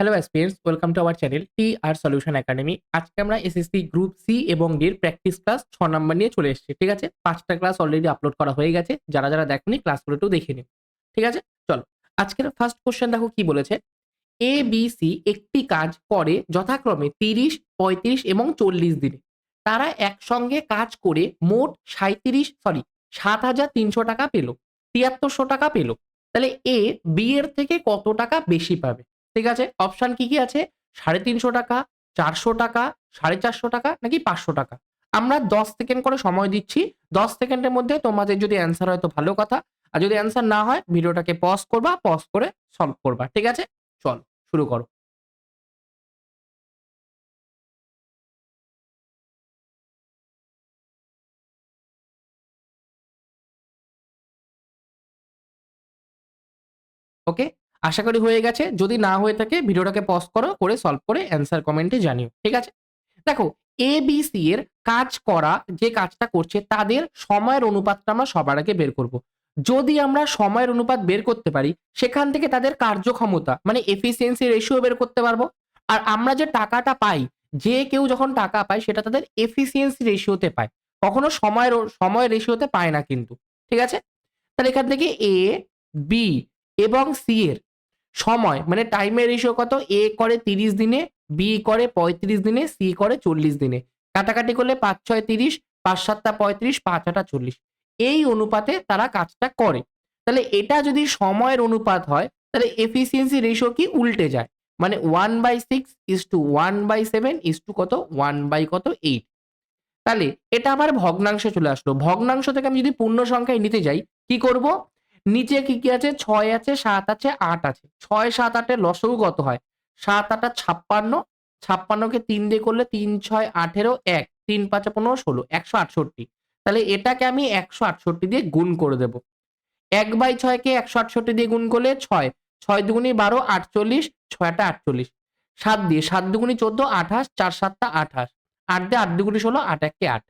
Hello aspirants welcome to our channel T R solution academy আজকে আমরা SSC group C এবং ডির practice class ছ নম্বর নিয়ে চলে এসেছি, ঠিক আছে? পাঁচটা ক্লাস অলরেডি আপলোড করা হয়ে গেছে। যারা যারা দেখেনি ক্লাসগুলো একটু দেখে নিন ঠিক আছে? চলো, আজকের ফার্স্ট কোশ্চেন দেখো কি বলেছে? এ বি সি একটি কাজ করে যথাক্রমে তিরিশ, পঁয়ত্রিশ এবং চল্লিশ দিনে। তারা একসঙ্গে কাজ করে মোট সাঁত্রিশ সরি সাত হাজার তিনশো টাকা পেল, তিয়াত্তরশো টাকা পেল। তাহলে এ বি এর থেকে কত টাকা বেশি পাবে? ঠিক আছে? অপশন কি কি আছে? সাড়ে তিনশো টাকা, চারশো টাকা, সাড়ে চারশো টাকা নাকি পাঁচশো টাকা? আমরা দশ সেকেন্ড করে সময় দিচ্ছি। দশ সেকেন্ডের মধ্যে তোমাদের যদি অ্যান্সার হয় তো ভালো কথা। আর যদি অ্যান্সার না হয়, ভিডিওটাকে পজ করবা পজ করে সলভ করবা। ঠিক আছে? চল, শুরু করো। ওকে আশা করি হয়ে গেছে। যদি না হয়ে থাকে, ভিডিওটাকে পজ করো, করে সলভ করে অ্যান্সার কমেন্টে জানিও, ঠিক আছে? দেখো এ বি সি এর কাজ করা, যে কাজটা করছে, তাদের সময়ের অনুপাতটা আমরা সবার আগে বের করব। যদি আমরা সময়ের অনুপাত বের করতে পারি, সেখান থেকে তাদের কার্যক্ষমতা মানে এফিসিয়েন্সি রেশিও বের করতে পারব। আর আমরা যে টাকাটা পাই, যে কেউ যখন টাকা পায়, সেটা তাদের এফিসিয়েন্সি রেশিওতে পায়। কখনো সময়ের সময় রেশিওতে পায় না কিন্তু, ঠিক আছে? তাহলে এখান থেকে এ বি এবং সি এর সময় মানে টাইমের রেশিও কত? এ করে তিরিশ দিনে বি করে পঁয়ত্রিশ দিনে সি করে চল্লিশ দিনে। কাটাকাটি করলে পাঁচ, ছয়, তিরিশ, পাঁচ, সাতটা, পঁয়ত্রিশ, পাঁচ আটা চল্লিশ। এই অনুপাতে তারা কাজটা করে। তাহলে এটা যদি সময়ের অনুপাত হয়, তাহলে এফিসিয়েন্সি রেশিও কি উল্টে যায়? মানে one by six is two one by seven is two কত? ওয়ান বাই কত? এইট তাহলে এটা আবার ভগ্নাংশে চলে আসলো। ভগ্নাংশ থেকে আমি যদি পূর্ণ সংখ্যায় নিতে যাই, কি করব? নিচে কি কি আছে? ছয় আছে, সাত আছে, আট আছে। ছয়, সাত আটের লসগু কত হয়? সাত, আটা ছাপ্পান্ন। ছাপ্পান্নকে তিন দিয়ে করলে তিন, ছয়, আঠেরো, এক। তিন, পাঁচে পনেরো, ষোলো। একশো আটষট্টি। তাহলে এটাকে আমি একশো আটষট্টি দিয়ে গুণ করে দেব। এক বাই ছয়কে একশো আটষট্টি দিয়ে গুণ করলে ছয়। ছয় দুগুনি বারো, আটচল্লিশ। ছয়টা আটচল্লিশ। সাত দিয়ে, সাত দুগুনি চোদ্দ, আঠাশ। চার, সাতটা, আঠাশ। আট দিয়ে আট দুগুনি ষোলো, আট এককে আট।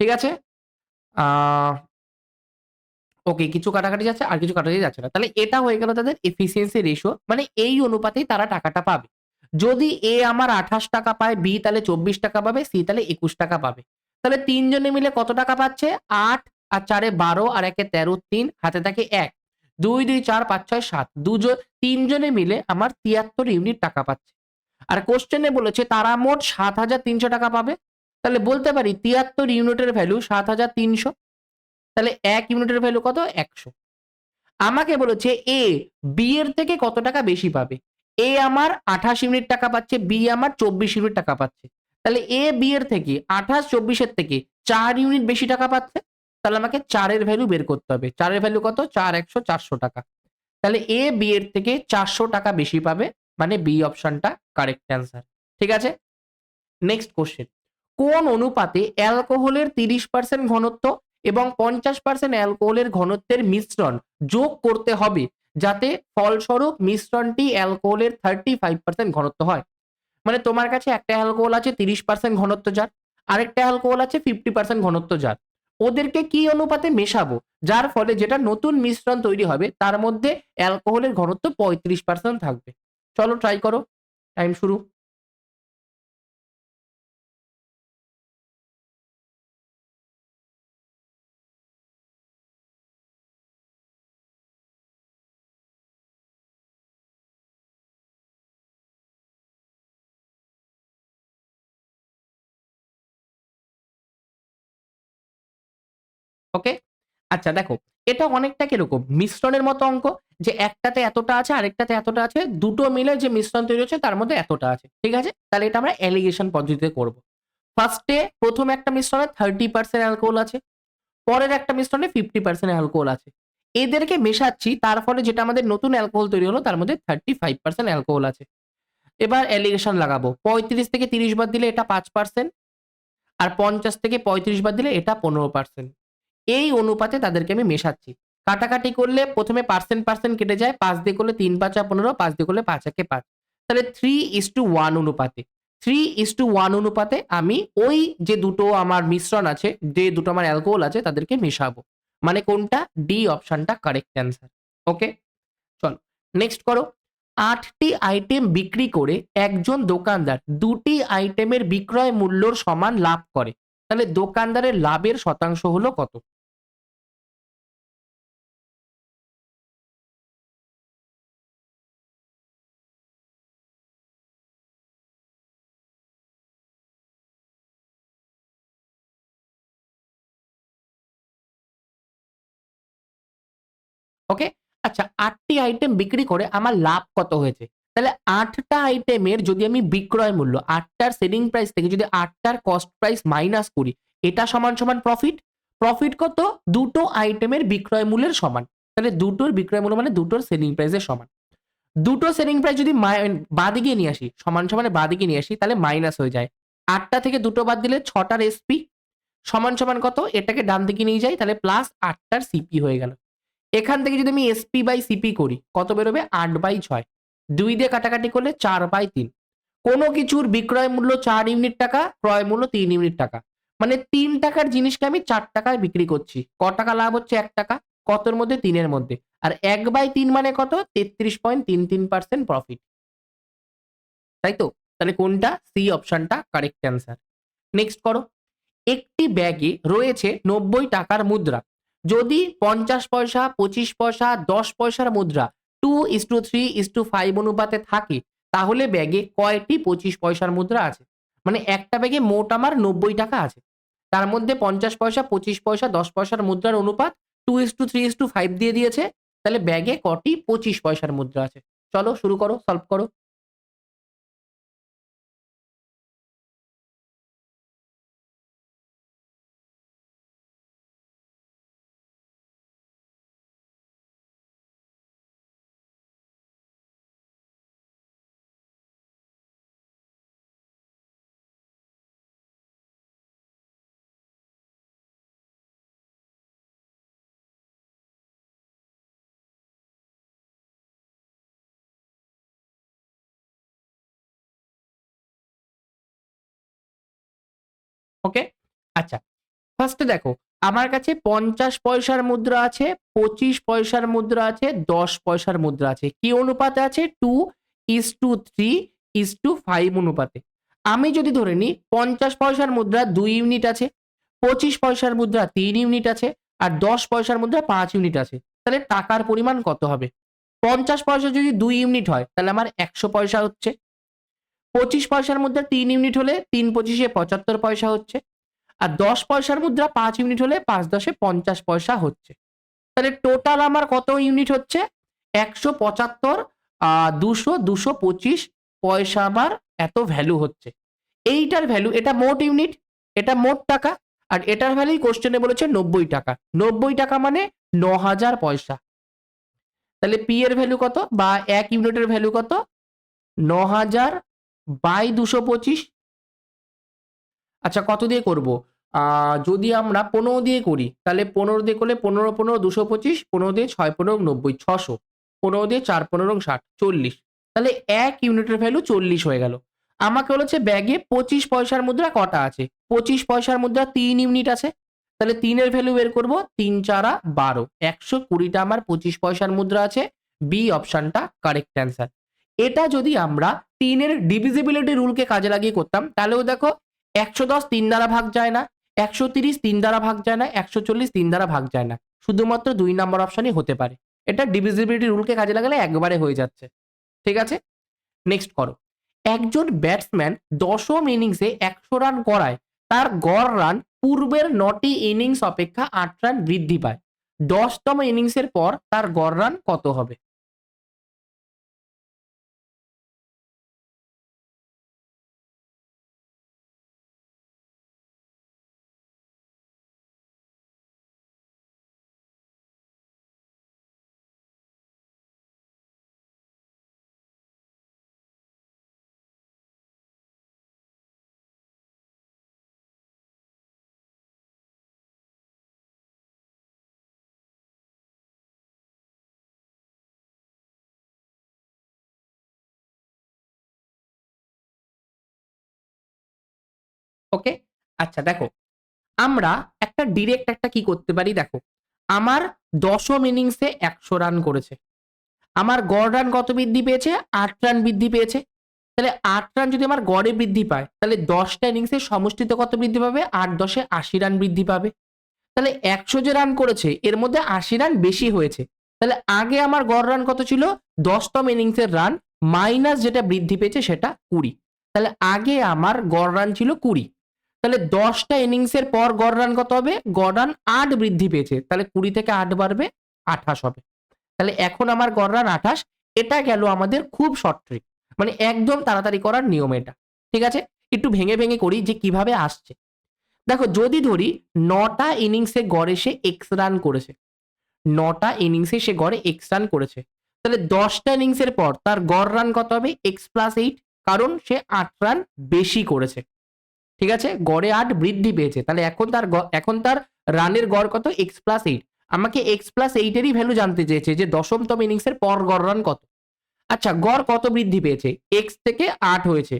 ঠিক আছে? ওকে কিছু কাটাকাটি যাচ্ছে আর কিছু কাটাকাটি যাচ্ছে না। তাহলে এটা হয়ে গেল তাদের এফিসিয়েন্সি রেশিও মানে এই অনুপাতেই তারা টাকাটা পাবে। যদি এ আমার আঠাশ টাকা পায় বি তাহলে চব্বিশ টাকা পাবে সি তাহলে একুশ টাকা পাবে। তাহলে তিনজনে মিলে কত টাকা পাচ্ছে? আট আর চারে বারো আর একে তেরো তিন, হাতে থাকে এক। দুই দুই, চার, পাঁচ, ছয়, সাত। দুজন তিনজনে মিলে আমার তিয়াত্তর ইউনিট টাকা পাচ্ছে। আর কোশ্চেনে বলেছে, তারা মোট সাত হাজার তিনশো টাকা পাবে? তাহলে বলতে পারি, তিয়াত্তর ইউনিটের ভ্যালু সাত হাজার তিনশো। তাহলে এক ইউনিটের ভ্যালু কত? একশো। আমাকে বলেছে এ বি এর থেকে কত টাকা বেশি পাবে? এ আমার আঠাশ ইউনিট টাকা পাচ্ছে বি আমার চব্বিশ ইউনিট টাকা পাচ্ছে। তাহলে এ বি এর থেকে আঠাশ চব্বিশের থেকে চার ইউনিট বেশি টাকা পাচ্ছে। তাহলে আমাকে চারের ভ্যালু বের করতে হবে। চারের ভ্যালু কত? চার, একশো, চারশো টাকা। তাহলে এ বি এর থেকে চারশো টাকা বেশি পাবে মানে বি অপশনটা কারেক্ট অ্যান্সার ঠিক আছে? নেক্সট কোশ্চেন কোন অনুপাতে অ্যালকোহলের তিরিশ পার্সেন্ট ঘনত্ব এবং পঞ্চাশ পার্সেন্ট অ্যালকোহলের ঘনত্বের মিশ্রণ যোগ করতে হবে যাতে ফলস্বরূপ মিশ্রণটি অ্যালকোহলের থার্টি ফাইভ পার্সেন্ট ঘনত্ব হয়। মানে তোমার কাছে একটা অ্যালকোহল আছে তিরিশ পার্সেন্ট ঘনত্ব যার, আরেকটা অ্যালকোহল আছে ফিফটি পার্সেন্ট ঘনত্ব যার। ওদেরকে কি অনুপাতে মেশাবো? যার ফলে যেটা নতুন মিশ্রণ তৈরি হবে, তার মধ্যে অ্যালকোহলের ঘনত্ব পঁয়ত্রিশ পার্সেন্ট থাকবে। চলো ট্রাই করো। টাইম শুরু। ওকে আচ্ছা দেখো, এটা অনেকটা কীরকম? মিশ্রণের মতো অঙ্ক, যে একটাতে এতটা আছে, আরেকটাতে এতটা আছে, দুটো মিলে যে মিশ্রণ তৈরি হচ্ছে, তার মধ্যে এতটা আছে, ঠিক আছে? তাহলে এটা আমরা অ্যালিগেশন পদ্ধতিতে করব। ফার্স্টে প্রথম একটা মিশ্রণে থার্টি পার্সেন্ট অ্যালকোহল আছে, পরের একটা মিশ্রণে ফিফটি পার্সেন্ট অ্যালকোহল আছে। এদেরকে মেশাচ্ছি, তার ফলে যেটা আমাদের নতুন অ্যালকোহল তৈরি হলো, তার মধ্যে থার্টি ফাইভ পার্সেন্ট অ্যালকোহল আছে। এবার অ্যালিগেশন লাগাবো, পঁয়ত্রিশ থেকে তিরিশ বার দিলে এটা পাঁচ পার্সেন্ট আর পঞ্চাশ থেকে পঁয়ত্রিশ বার দিলে এটা পনেরো পার্সেন্ট এই অনুপাতে তাদেরকে আমি মেশাচ্ছি। কাটাকাটি করলে প্রথমে পার্সেন্ট পার্সেন্ট কেটে যায়, পাঁচ দিয়ে করলে তিন, পাঁচা পনেরো, পাঁচ দিয়ে করলে পাঁচ, একে পাঁচ। তাহলে থ্রি ইস টু ওয়ান অনুপাতে। থ্রি ইস টু ওয়ান অনুপাতে আমি ওই যে দুটো আমার মিশ্রণ আছে, যে দুটো আমার অ্যালকোহল আছে, তাদেরকে মেশাবো। মানে কোনটা? ডি অপশনটা কারেক্ট অ্যান্সার ওকে চলো নেক্সট করো। আটটি আইটেম বিক্রি করে একজন দোকানদার দুটি আইটেমের বিক্রয় মূল্যর সমান লাভ করে। তাহলে দোকানদারের লাভের শতাংশ হলো কত? ওকে আচ্ছা আটটি আইটেম বিক্রি করে আমার লাভ কত হয়েছে? তাহলে আটটা আইটেমের যদি আমি বিক্রয় মূল্য, আটটার সেলিং প্রাইস থেকে যদি আটটার কস্ট প্রাইস মাইনাস করি, এটা সমান সমান প্রফিট প্রফিট কত? দুটো আইটেমের বিক্রয় মূল্যের সমান। তাহলে দুটোর বিক্রয় মূল্য মানে দুটোর সেলিং প্রাইসের সমান। দুটো সেলিং প্রাইস যদি বাদিকে নিয়ে আসি, সমান সমানে বাদিকে নিয়ে আসি, তাহলে মাইনাস হয়ে যায়। আটটা থেকে দুটো বাদ দিলে ছটার এসপি সমান সমান কত? এটাকে ডান দিকে নিয়ে যাই, তাহলে প্লাস আটটার সিপি হয়ে গেল। এখান থেকে যদি আমি এসপি বাই সিপি করি, কত বেরোবে? আট বাই ছয়। দুই দিয়ে কাটাকাটি করলে চার বাই তিন। কোনো কিছুর বিক্রয় মূল্য চার ইউনিট টাকা, ক্রয় মূল্য তিন ইউনিট টাকা। মানে তিন টাকার জিনিসকে আমি চার টাকায় বিক্রি করছি। ক টাকা লাভ হচ্ছে এক টাকা, কতর মধ্যে? তিনের মধ্যে। আর এক বাই তিন মানে কত? তেত্রিশ পয়েন্ট তিন তিন পার্সেন্ট প্রফিট তাই তো? তাহলে কোনটা? সি অপশনটা কারেক্ট অ্যান্সার নেক্সট করো। একটি ব্যাগে রয়েছে নব্বই টাকার মুদ্রা। যদি পঞ্চাশ পয়সা, পঁচিশ পয়সা, দশ পয়সার মুদ্রা two is two three is two five অনুপাতে থাকে, তাহলে ব্যাগে কয়টি পঁচিশ পয়সার মুদ্রা আছে? মানে একটা ব্যাগে মোট আমার নব্বই টাকা আছে। তার মধ্যে পঞ্চাশ পয়সা, পঁচিশ পয়সা, দশ পয়সার মুদ্রার অনুপাত two is two three is two five দিয়ে দিয়েছে, তাহলে ব্যাগে কটি পঁচিশ পয়সার মুদ্রা আছে? চলো শুরু করো সলভ করো। ওকে আচ্ছা। ফার্স্টে দেখো, আমার কাছে পঞ্চাশ পয়সার মুদ্রা আছে, পঁচিশ পয়সার মুদ্রা আছে, দশ পয়সার মুদ্রা আছে। কি অনুপাতে আছে? Two is two three is two five অনুপাতে। আমি যদি ধরে নিই, পঞ্চাশ পয়সার মুদ্রা দুই ইউনিট আছে, পঁচিশ পয়সার মুদ্রা তিন ইউনিট আছে, আর দশ পয়সার মুদ্রা পাঁচ ইউনিট আছে, তাহলে টাকার পরিমাণ কত হবে? পঞ্চাশ পয়সা যদি দুই ইউনিট হয়, তাহলে আমার একশো পয়সা হচ্ছে। পঁচিশ পয়সার মুদ্রা তিন ইউনিট হলে তিন পঁচিশে পঁচাত্তর পয়সা হচ্ছে। আর দশ পয়সার মুদ্রা পাঁচ ইউনিট হলে পাঁচ দশে পঞ্চাশ পয়সা হচ্ছে। তাহলে টোটাল আমার কত ইউনিট হচ্ছে? একশো পঁচাত্তর দুশো দুশো পঁচিশ পয়সা আমার এত ভ্যালু হচ্ছে। এইটার ভ্যালু এটা মোট ইউনিট, এটা মোট টাকা, আর এটার ভ্যালু কোশ্চেনে বলেছে নব্বই টাকা। নব্বই টাকা মানে ন হাজার পয়সা। তাহলে পি এর ভ্যালু কত বা এক ইউনিটের ভ্যালু কত? ন হাজার বাই দুশো পঁচিশ। আচ্ছা কত দিয়ে করব? যদি আমরা পনেরো দিয়ে করি, তাহলে পনেরো দিয়ে করলে পনেরো পনেরো, দুশো পঁচিশ, পনেরো দিয়ে ছয়, পনেরো, নব্বই, ছশো, পনেরো দিয়ে চার, পনেরো ষাট, চল্লিশ। তাহলে এক ইউনিটের ভ্যালু চল্লিশ হয়ে গেল। আমাকে বলেছে ব্যাগে পঁচিশ পয়সার মুদ্রা কটা আছে? পঁচিশ পয়সার মুদ্রা তিন ইউনিট আছে। তাহলে তিনের ভ্যালু বের করব, তিন চারা বারো। একশো কুড়িটা আমার পঁচিশ পয়সার মুদ্রা আছে। বি অপশানটা কারেক্ট অ্যান্সার। এটা যদি আমরা তিনের ডিভিজিবিলিটি রুলকে কাজে লাগিয়ে করতাম। তাহলেও দেখো, একশো দশ তিন দ্বারা ভাগ যায় না, একশো তিরিশ তিন দ্বারা ভাগ যায় না, একশো চল্লিশ তিন দ্বারা ভাগ যায় না। শুধুমাত্র দুই নম্বর অপশনই হতে পারে। এটা ডিভিজিবিলিটি রুলকে কাজে লাগালে একবারে হয়ে যাচ্ছে। ঠিক আছে? নেক্সট করো। একজন ব্যাটসম্যান দশম ইনিংসে একশো রান করায়, তার গড় রান পূর্বের নটি ইনিংস অপেক্ষা আট রান বৃদ্ধি পায়। দশতম ইনিংসের পর তার গড় রান কত হবে? ওকে? আচ্ছা দেখো আমরা একটা ডিরেক্ট একটা কি করতে পারি দেখো আমার দশম ইনিংসে একশো রান করেছে। আমার গড় রান কত বৃদ্ধি পেয়েছে? আট রান বৃদ্ধি পেয়েছে। তাহলে আট রান যদি আমার গড়ে বৃদ্ধি পায় তাহলে দশটা ইনিংসে সমষ্টিতে কত বৃদ্ধি পাবে? আট দশে আশি রান বৃদ্ধি পাবে। তাহলে একশো যে রান করেছে এর মধ্যে আশি রান বেশি হয়েছে। তাহলে আগে আমার গড় রান কত ছিল? দশতম ইনিংসের রান মাইনাস যেটা বৃদ্ধি পেয়েছে সেটা কুড়ি। তাহলে আগে আমার গড় রান ছিল কুড়ি। তাহলে দশটা ইনিংসের পর গড় রান কত হবে? গড় রান আট বৃদ্ধি পেয়েছে। তাহলে কুড়ি থেকে আট বাড়বে, আঠাশ হবে। তাহলে এখন আমার গড় রান আঠাশ, এটা গেল আমাদের খুব শর্ট ট্রিক মানে একদম তাড়াতাড়ি করার নিয়ম এটা। ঠিক আছে? একটু ভেঙে ভেঙে করি যে কীভাবে আসছে। দেখো, যদি ধরি নটা ইনিংসে গড়ে সে এক্স রান করেছে। নটা ইনিংসে সে গড়ে এক্স রান করেছে। তাহলে দশটা ইনিংসের পর তার গড় রান কত হবে? এক্স প্লাস এইট কারণ সে আট রান বেশি করেছে। ঠিক আছে? গড়ে আট বৃদ্ধি পেয়েছে। তাহলে এখন তার এখন তার রানের গড় কত? এক্স প্লাস এইট আমাকে এক্স প্লাস এইটেরই ভ্যালু জানতে চেয়েছে যে দশমতম ইনিংসের পর গড় রান কত? আচ্ছা গড় কত বৃদ্ধি পেয়েছে? এক্স থেকে আট হয়েছে।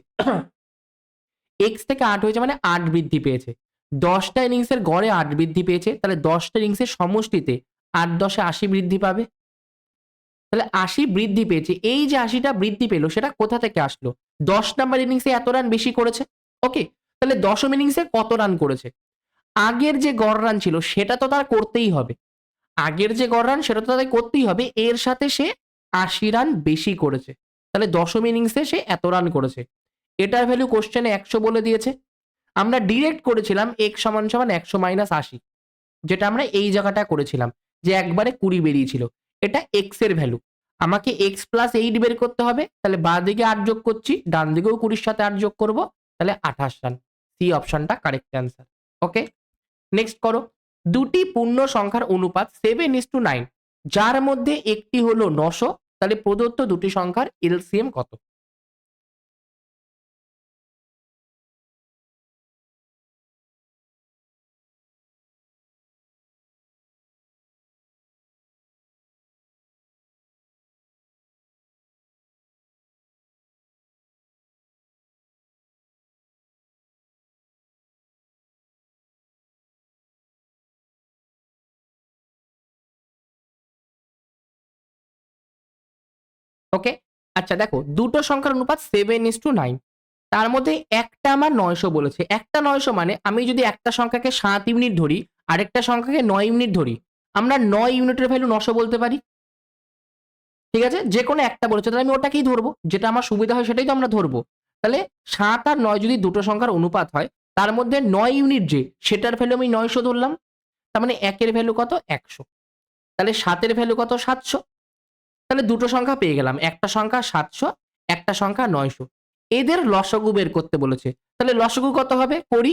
এক্স থেকে আট হয়েছে মানে আট বৃদ্ধি পেয়েছে। দশটা ইনিংসের গড়ে আট বৃদ্ধি পেয়েছে। তাহলে দশটা ইনিংসের সমষ্টিতে আট দশে আশি বৃদ্ধি পাবে। তাহলে আশি বৃদ্ধি পেয়েছে। এই যে আশিটা বৃদ্ধি পেল, সেটা কোথা থেকে আসলো? দশ নাম্বার ইনিংসে এত রান বেশি করেছে? ওকে তাহলে দশম ইনিংসে কত রান করেছে? আগের যে গড় রান ছিল, সেটা তো তার করতেই হবে। আগের যে গড় রান সেটা তো তাদের করতেই হবে। এর সাথে সে আশি রান বেশি করেছে। তাহলে দশম ইনিংসে সে এত রান করেছে। এটার ভ্যালু কোশ্চেনে একশো বলে দিয়েছে। আমরা ডিরেক্ট করেছিলাম এক সমান সমান একশো মাইনাস আশি, যেটা আমরা এই জায়গাটা করেছিলাম, যে একবারে কুড়ি বেরিয়েছিল। এটা এক্সের ভ্যালু আমাকে এক্স প্লাস এইট বের করতে হবে, তাহলে বা দিকে আট যোগ করছি, ডান দিকেও কুড়ির সাথে আট যোগ করব, তাহলে আঠাশ রান সি অপশনটা কারেক্ট অ্যান্সার ওকে নেক্সট করো, দুটি পূর্ণ সংখ্যার অনুপাত সেভেন ইস টু নাইন যার মধ্যে একটি হলো নশো, তাহলে প্রদত্ত দুটি সংখ্যার এলসিএম কত? ওকে আচ্ছা দেখো, দুটো সংখ্যার অনুপাত সেভেন ইস টু নাইন তার মধ্যে একটা আমার নয়শো বলেছে। একটা নয়শো মানে আমি যদি একটা সংখ্যাকে সাত ইউনিট ধরি, আরেকটা সংখ্যাকে নয় ইউনিট ধরি, আমরা নয় ইউনিটের ভ্যালু নশো বলতে পারি। ঠিক আছে? যে কোনো একটা বলেছে, তাহলে আমি ওটাকেই ধরবো। যেটা আমার সুবিধা হয় সেটাই তো আমরা ধরবো। তাহলে সাত আর নয় যদি দুটো সংখ্যার অনুপাত হয়, তার মধ্যে নয় ইউনিট যে, সেটার ভ্যালু আমি নয়শো ধরলাম। তার মানে একের ভ্যালু কত? একশো। তাহলে সাতের ভ্যালু কত? সাতশো। তাহলে দুটো সংখ্যা পেয়ে গেলাম। একটা সংখ্যা সাতশো, একটা সংখ্যা নয়শো। এদের লসগু বের করতে বলেছে। তাহলে লসগু কত হবে? করি,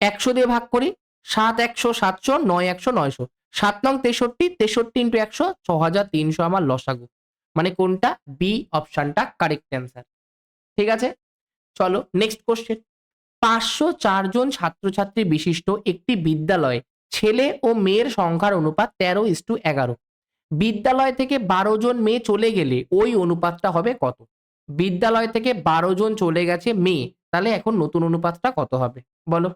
একশো দিয়ে ভাগ করি, সাত একশো, সাতশো, নয় একশো, নয়শো। সাত নং তেষট্টি তেষট্টি ইন্টু একশো, ছ হাজার তিনশো আমার লসাগু। মানে কোনটা? বি অপশনটা কারেক্ট অ্যান্সার ঠিক আছে? চলো নেক্সট কোশ্চেন পাঁচশো চারজন ছাত্রছাত্রী বিশিষ্ট একটি বিদ্যালয়ে ছেলে ও মেয়ের সংখ্যার অনুপাত তেরো ইস টু এগারো। বিদ্যালয় থেকে বারো জন মেয়ে চলে গেলে ওই অনুপাতটা হবে কত? বিদ্যালয় থেকে বারো জন চলে গেছে মেয়ে, তাহলে এখন নতুন অনুপাতটা কত হবে? বলো।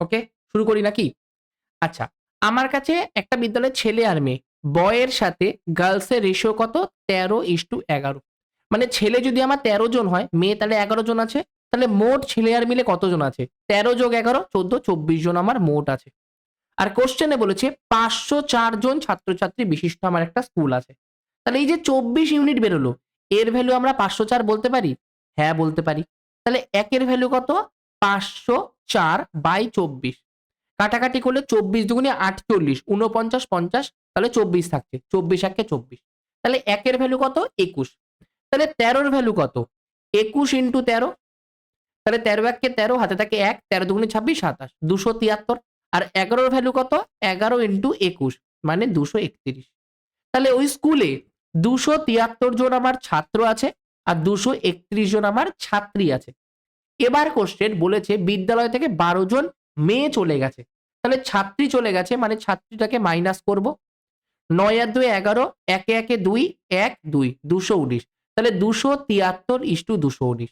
ওকে? শুরু করি নাকি? আচ্ছা আমার কাছে একটা বিদ্যালয়ের ছেলে আর মেয়ে। বয়ের সাথে গার্লসের রেশিও কত? তেরো ইস টু এগারো। মানে ছেলে যদি আমার তেরো জন হয়, মেয়ে তাহলে এগারো জন আছে। তাহলে মোট ছেলে আর মিলে কতজন আছে? তেরো যোগ এগারো, চোদ্দ, চব্বিশ জন আমার মোট আছে। আর কোশ্চেনে বলেছে, পাঁচশো চার জন ছাত্রছাত্রী বিশিষ্ট আমার একটা স্কুল আছে। তাহলে এই যে চব্বিশ ইউনিট বেরোলো, এর ভ্যালু আমরা পাঁচশো চার বলতে পারি? হ্যাঁ বলতে পারি। তাহলে একের ভ্যালু কত? পাঁচশো চার বাই চব্বিশ। কাটাকাটি করলে চব্বিশ দুগুণে আটচল্লিশ উনপঞ্চাশ পঞ্চাশ, তাহলে চব্বিশ থাকছে, চব্বিশ একে চব্বিশ। তাহলে একের ভ্যালু কত? একুশ। তাহলে তেরোর ভ্যালু কত? একুশ ইন্টু তেরো। তাহলে তেরো এককে তেরো, হাতে থাকে এক, তেরো দুগুণে ছাব্বিশ, সাতাশ, দুশো তিয়াত্তর। আর এগারোর ভ্যালু কত? এগারো ইন্টু একুশ মানে দুশো একত্রিশ। তাহলে ওই স্কুলে দুশো তিয়াত্তর জন আমার ছাত্র আছে, আর দুশো একত্রিশ জন আমার ছাত্রী আছে। এবার কোশ্চেন বলেছে, বিদ্যালয় থেকে বারো জন মেয়ে চলে গেছে। তাহলে ছাত্রী চলে গেছে মানে ছাত্রীটাকে মাইনাস করব। নয় আর দুই এগারো, একে একে দুই, এক, দুই, দুশো উনিশ। তাহলে দুশো তিয়াত্তর ইস্টু দুশো উনিশ।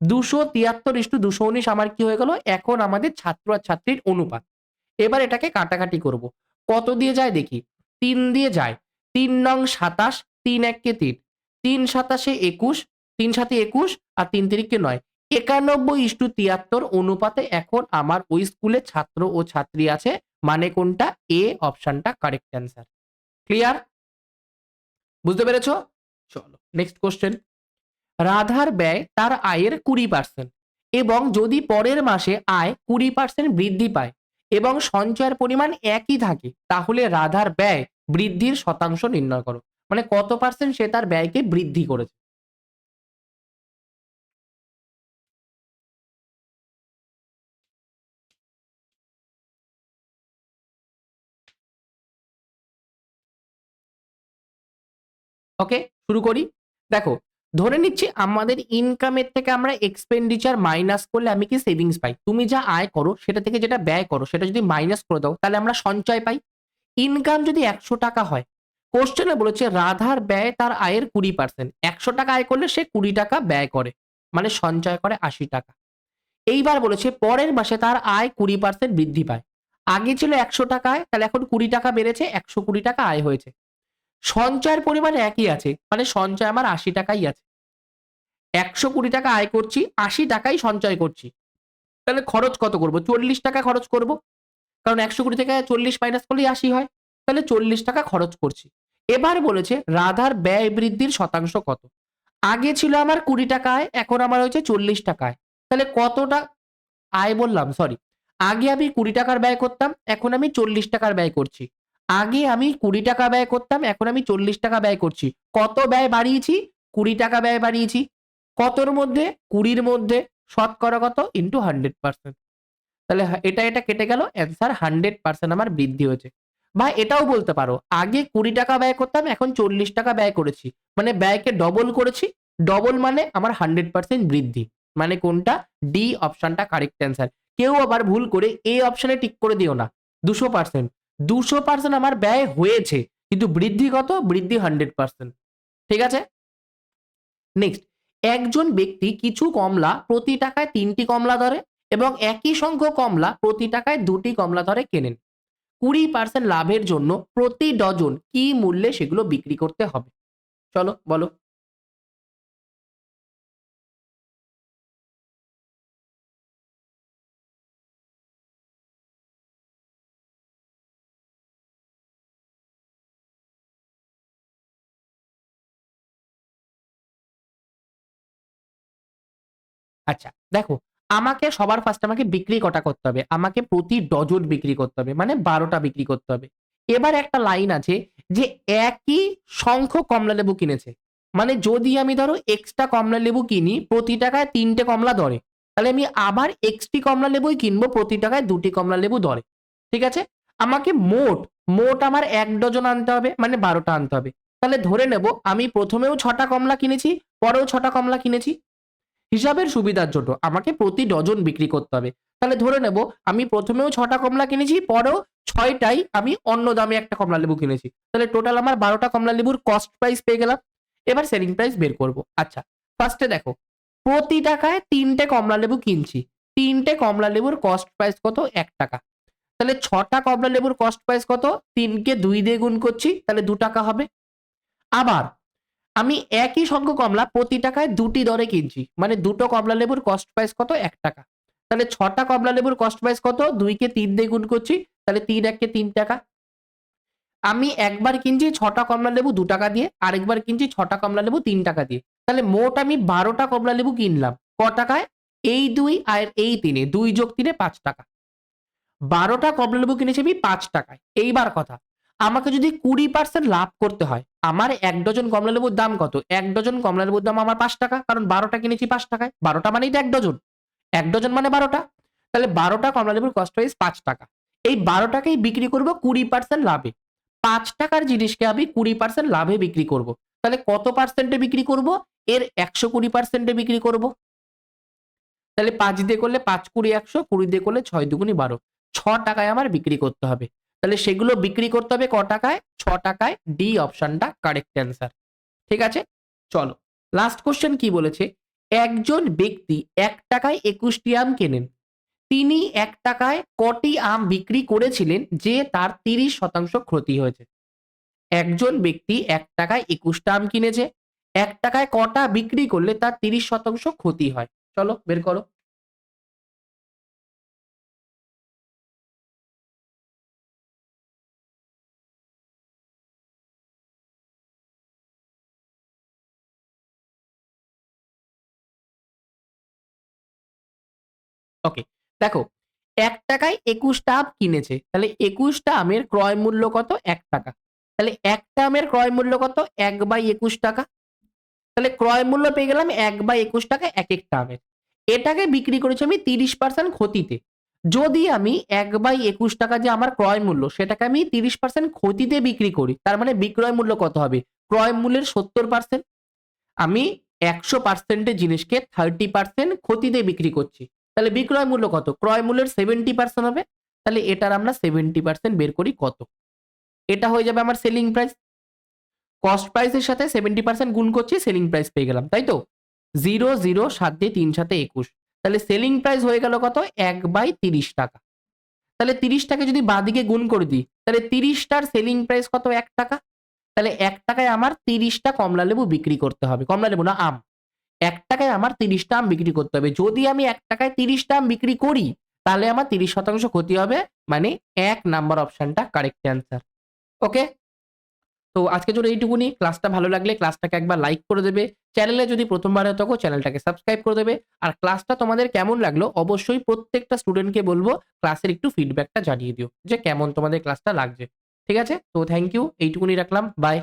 দুশো তিয়াত্তর ইস্টু দুশো উনিশ আমার কি হয়ে গেল? এখন আমাদের ছাত্র আর ছাত্রীর অনুপাত। এবার এটাকে কাটাকাটি করব। কত দিয়ে যায় দেখি? তিন দিয়ে যায়। তিন নং সাতাশ, তিন এককে তিন। তিন সাতাশে একুশ, তিন সাথে একুশ আর তিন তিরিখকে নয়। একানব্বই ইস্টু তিয়াত্তর অনুপাতে এখন আমার ওই স্কুলে ছাত্র ও ছাত্রী আছে। মানে কোনটা? এ অপশনটা কারেক্ট অ্যান্সার ক্লিয়ার বুঝতে পেরেছ? চলো নেক্সট কোশ্চেন রাধার ব্যয় তার আয়ের কুড়ি পার্সেন্ট এবং যদি পরের মাসে আয় কুড়ি পার্সেন্ট বৃদ্ধি পায় এবং সঞ্চয়ের পরিমাণ একই থাকে, তাহলে রাধার ব্যয় বৃদ্ধির শতাংশ নির্ণয় করো। মানে কত পার্সেন্ট সে তার ব্যয়কে বৃদ্ধি করেছে? ওকে শুরু করি। দেখো, ধরে নিচ্ছি আমাদের ইনকামের থেকে আমরা এক্সপেন্ডিচার মাইনাস করলে আমি কি সেভিংস পাই? তুমি যা আয় করো, সেটা থেকে যেটা ব্যয় করো, সেটা যদি মাইনাস করে দাও, তাহলে আমরা সঞ্চয় পাই। ইনকাম যদি একশো টাকা হয় কোশ্চেনে বলেছে রাধার ব্যয় তার আয়ের কুড়ি পার্সেন্ট একশো টাকা আয় করলে সে কুড়ি টাকা ব্যয় করে মানে সঞ্চয় করে আশি টাকা। এইবার বলেছে পরের মাসে তার আয় কুড়ি পার্সেন্ট বৃদ্ধি পায়। আগে ছিল একশো টাকা আয়, তাহলে এখন কুড়ি টাকা বেড়েছে, একশো কুড়ি টাকা আয় হয়েছে। সঞ্চয়ের পরিমাণ একই আছে। মানে সঞ্চয় আমার আশি টাকাই আছে। একশো কুড়ি টাকা আয় করছি, আশি টাকাই সঞ্চয় করছি। তাহলে খরচ কত করব? চল্লিশ টাকা খরচ করব। কারণ একশো কুড়ি টাকা চল্লিশ মাইনাস করলেই আশি হয়। তাহলে চল্লিশ টাকা খরচ করছি। এবার বলেছে রাধার ব্যয় বৃদ্ধির শতাংশ কত? আগে ছিল আমার কুড়ি টাকা আয়, এখন আমার হয়েছে চল্লিশ টাকা আয়। তাহলে কতটা আয় বললাম সরি আগে আমি কুড়ি টাকার ব্যয় করতাম, এখন আমি চল্লিশ টাকার ব্যয় করছি। আগে আমি কুড়ি টাকা ব্যয় করতাম, এখন আমি চল্লিশ টাকা ব্যয় করছি। কত ব্যয় বাড়িয়েছি? কুড়ি টাকা ব্যয় বাড়িয়েছি। কতর মধ্যে? কুড়ির মধ্যে। শতকরা কত? ইন্টু হান্ড্রেড পার্সেন্ট তাহলে এটা এটা কেটে গেল। অ্যান্সার হান্ড্রেড পার্সেন্ট আমার বৃদ্ধি হয়েছে। বা এটাও বলতে পারো, আগে কুড়ি টাকা ব্যয় করতাম, এখন চল্লিশ টাকা ব্যয় করেছি। মানে ব্যয়কে ডবল করেছি। ডবল মানে আমার হান্ড্রেড পার্সেন্ট বৃদ্ধি। মানে কোনটা? ডি অপশনটা কারেক্ট অ্যান্সার কেউ আবার ভুল করে এ অপশনে টিক করে দিও না। দুশো পার্সেন্ট দুশো পার্সেন্ট আমার ব্যয় হয়েছে, কিন্তু বৃদ্ধি কত? বৃদ্ধি হান্ড্রেড পার্সেন্ট ঠিক আছে? নেক্সট একজন ব্যক্তি কিছু কমলা প্রতি টাকায় তিনটি কমলা ধরে এবং একই সংখ্যক কমলা প্রতি টাকায় দুটি কমলা ধরে কেনেন। কুড়ি পার্সেন্ট লাভের জন্য প্রতি ডজন কি মূল্যে সেগুলো বিক্রি করতে হবে? চলো, বলো। আচ্ছা দেখো, আমাকে সবার ফার্স্ট আমাকে বিক্রি কটা করতে হবে? আমাকে প্রতি ডজন বিক্রি করতে হবে মানে বারোটা বিক্রি করতে হবে। এবার একটা লাইন আছে যে একই সংখ্যক কমলা লেবু কিনেছে। মানে যদি আমি ধরো এক্সট্রা কমলা লেবু কিনি, প্রতি টাকায় তিনটে কমলা ধরে। তাহলে আমি আবার এক্সটি কমলা লেবুই কিনবো, প্রতি টাকায় দুটি কমলা লেবু ধরে। ঠিক আছে? আমাকে মোট মোট আমার এক ডজন আনতে হবে মানে বারোটা আনতে হবে। তাহলে ধরে নেব, আমি প্রথমেও ছটা কমলা কিনেছি, পরেও ছটা কমলা কিনেছি হিসাবের সুবিধার জন্য আমাকে প্রতি ডজন বিক্রি করতে হবে। তাহলে ধরে নেব, আমি প্রথমেও ছটা কমলা কিনেছি, পরেও ছয়টাই আমি অন্য দামে একটা কমলা লেবু কিনেছি। তাহলে টোটাল আমার বারোটা কমলা লেবুর কস্ট প্রাইস পেয়ে গেলাম, এবার সেলিং প্রাইস বের করব। আচ্ছা ফার্স্টে দেখো, প্রতি টাকায় তিনটে কমলা লেবু কিনছি, তিনটে কমলা লেবুর কস্ট প্রাইস কত? এক টাকা। তাহলে ছটা কমলা লেবুর কস্ট প্রাইস কত? তিনকে দুই দিয়ে গুণ করছি, তাহলে দু টাকা হবে। আবার আমি একই সংখ্যক কমলা প্রতি টাকায় দুটি দরে কিনছি। মানে দুটো কমলা লেবুর কস্ট প্রাইস কত? এক টাকা। তাহলে ছটা কমলা লেবুর কস্ট প্রাইস কত? দুইকে তিন দিয়ে গুণ করছি, তাহলে তিন এককে তিন টাকা। আমি একবার কিনছি ছটা কমলা লেবু দু টাকা দিয়ে, আরেকবার কিনছি ছটা কমলা লেবু তিন টাকা দিয়ে। তাহলে মোট আমি বারোটা কমলা লেবু কিনলাম। ক টাকায়? এই দুই আর এই তিনে, দুই যোগ তিনে পাঁচ টাকা। বারোটা কমলা লেবু কিনেছি আমি পাঁচ টাকায়। এইবার কথা আমাকে যদি কুড়ি পার্সেন্ট লাভ করতে হয়, আমার এক ডজন কমলা লেবুর দাম কত? এক ডজন কমলা লেবুর দাম আমার পাঁচ টাকা, কারণ বারোটা কিনেছি পাঁচ টাকায়। বারোটা মানেই তো এক ডজন। এক ডজন মানে বারোটা। তাহলে বারোটা কমলা লেবুর কস্ট প্রাইস পাঁচ টাকা। এই বারোটাকেই বিক্রি করব কুড়ি পার্সেন্ট লাভে। পাঁচ টাকার জিনিসকে আমি কুড়ি পার্সেন্ট লাভে বিক্রি করব। তাহলে কত পার্সেন্টে বিক্রি করব? এর একশো কুড়ি পার্সেন্টে বিক্রি করব। তাহলে পাঁচ দিয়ে করলে পাঁচ কুড়ি একশো, কুড়ি দিয়ে করলে ছয় দুগুনি বারো। ছ টাকায় আমার বিক্রি করতে হবে। তাহলে সেগুলো বিক্রি করতে হবে ক টাকায়? ছ টাকায়। ডি অপশনটা কারেক্ট অ্যান্সার। ঠিক আছে? চলো লাস্ট কোশ্চেন কি বলেছে? একজন ব্যক্তি এক টাকায় একুশটি আম কেনেন। তিনি এক টাকায় কটি আম বিক্রি করেছিলেন যে তার তিরিশ শতাংশ ক্ষতি হয়েছে। একজন ব্যক্তি এক টাকায় একুশটা আম কিনেছে। এক টাকায় কটা বিক্রি করলে তার তিরিশ শতাংশ ক্ষতি হয়। চলো, বের করো। ওকে দেখো, এক টাকায় একুশটা আম কিনেছে, তাহলে একুশটা আমের ক্রয় মূল্য কত? এক টাকা। তাহলে একটা আমের ক্রয় মূল্য কত? এক বাই একুশ টাকা। তাহলে ক্রয় মূল্য পেয়ে গেলাম এক বাই একুশ টাকা এক একটা আমের এটাকে বিক্রি করেছি আমি তিরিশ পার্সেন্ট ক্ষতিতে। যদি আমি এক বাই একুশ টাকা যে আমার ক্রয় মূল্য, সেটাকে আমি তিরিশ পার্সেন্ট ক্ষতিতে বিক্রি করি, তার মানে বিক্রয় মূল্য কত হবে? ক্রয় মূল্যের সত্তর পার্সেন্ট আমি একশো পার্সেন্টের জিনিসকে থার্টি পার্সেন্ট ক্ষতিতে বিক্রি করছি। তাহলে বিক্রয় মূল্য কত? ক্রয় মূল্যের সেভেন্টি পার্সেন্ট হবে, তাহলে এটার আমরা সেভেন্টি পার্সেন্ট বের করি কত? এটা হয়ে যাবে আমার সেলিং প্রাইস কস্ট প্রাইসের সাথে সেভেন্টি পার্সেন্ট গুণ করছি সেলিং প্রাইস পেয়ে গেলাম, তাই তো? জিরো জিরো সাত দিয়ে তিন সাথে একুশ। তাহলে সেলিং প্রাইস হয়ে গেল কত? এক বাই তিরিশ টাকা। তাহলে তিরিশটাকে যদি বাদিকে গুণ করে দিই, তাহলে তিরিশটার সেলিং প্রাইস কত? এক টাকা। তাহলে এক টাকায় আমার তিরিশটা কমলা লেবু বিক্রি করতে হবে। কমলা লেবু না, আম। এক টাকায় আমার তিরিশটা আম বিক্রি করতে হবে। যদি আমি এক টাকায় তিরিশটা আম বিক্রি করি, তাহলে আমার তিরিশ শতাংশ ক্ষতি হবে। মানে এক নাম্বার অপশনটা কারেক্ট অ্যান্সার ওকে তো আজকে জন্য এইটুকুনি। ক্লাসটা ভালো লাগলে ক্লাসটাকে একবার লাইক করে দেবে। চ্যানেলে যদি প্রথমবার হয়ে থাকো চ্যানেলটাকে সাবস্ক্রাইব করে দেবে। আর ক্লাসটা তোমাদের কেমন লাগল, অবশ্যই প্রত্যেকটা স্টুডেন্টকে বলব, ক্লাসের একটু ফিডব্যাকটা জানিয়ে দিও যে কেমন তোমাদের ক্লাসটা লাগছে। ঠিক আছে? তো থ্যাংক ইউ এইটুকুনি রাখলাম। বাই